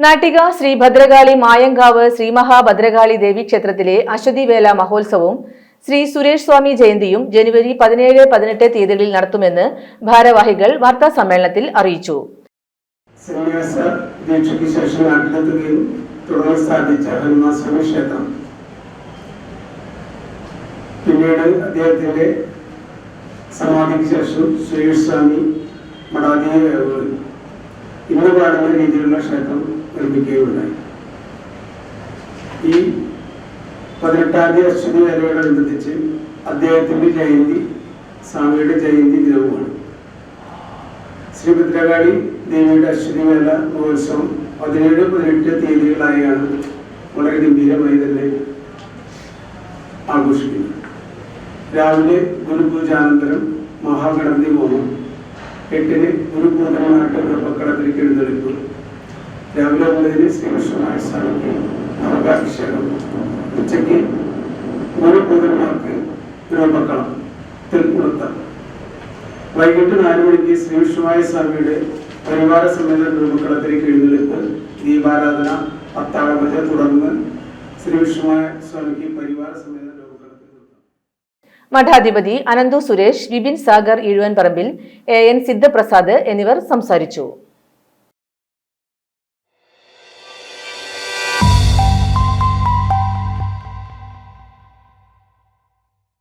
നാട്ടിക ശ്രീ ഭദ്രകാളി മായങ്കാവ് ശ്രീ മഹാഭദ്രകാളി ദേവി ക്ഷേത്രത്തിലെ അശ്വതിവേല മഹോത്സവവും ശ്രീ സുരേഷ് സ്വാമി ജയന്തിയും ജനുവരി പതിനേഴ് പതിനെട്ട് തീയതികളിൽ നടത്തുമെന്ന് ഭാരവാഹികൾ വാർത്താ സമ്മേളനത്തിൽ അറിയിച്ചു. പിന്നീട് അദ്ദേഹത്തിന്റെ സമാധിക്ക് ശേഷം സുരേഷ് സ്വാമി മഠാധിയെ ഇന്ന് പാടുന്ന രീതിയിലുള്ള ക്ഷേത്രം നിർമ്മിക്കുകയുണ്ടായി ഈ പതിനെട്ടാം തീയതി അശ്വതി വേലയോടനുബന്ധിച്ച് അദ്ദേഹത്തിന്റെ ജയന്തി സ്വാമിയുടെ ജയന്തി ദിനവുമാണ്. ശ്രീഭദ്രകാളി ദേവിയുടെ അശ്വതിവേല മഹോത്സവം പതിനേഴ് പതിനെട്ട് തീയതികളായാണ് വളരെ ഗംഭീരമായി തന്നെ ആഘോഷിക്കുന്നത്. രാവിലെ ഗുരുപൂജാനന്തരം മഹാഗണപതി ഹോമം എട്ടിന് ഗുരുപൂജനായിട്ട് എഴുന്നള്ളിപ്പ് രാവിലെ ഒമ്പതിന് ശ്രീകൃഷ്ണനായ സ്വാമിക്ക് നവകാഭിഷേകം ഉച്ചയ്ക്ക് ഗുരുപൂജന്മാർക്ക് തിരുവമ്പക്കളം തിരുക്കുളത്തം. വൈകിട്ട് നാല് മണിക്ക് ശ്രീവിഷ്ണുവായ സ്വാമിയുടെ പരിവാര സമേത തിരുവമ്പക്കളത്തിലേക്ക് എഴുന്നേൽപ്പ് ദീപാരാധന അത്താഴപൂജ തുടർന്ന് ശ്രീകൃഷ്ണമായ സ്വാമിക്ക് പരിവാര നിർത്താം മഠാധിപതി അനന്തു സുരേഷ് വിപിൻ സാഗർ ഇഴുവൻപറമ്പിൽ എ എൻ സിദ്ധപ്രസാദ് എന്നിവർ സംസാരിച്ചു.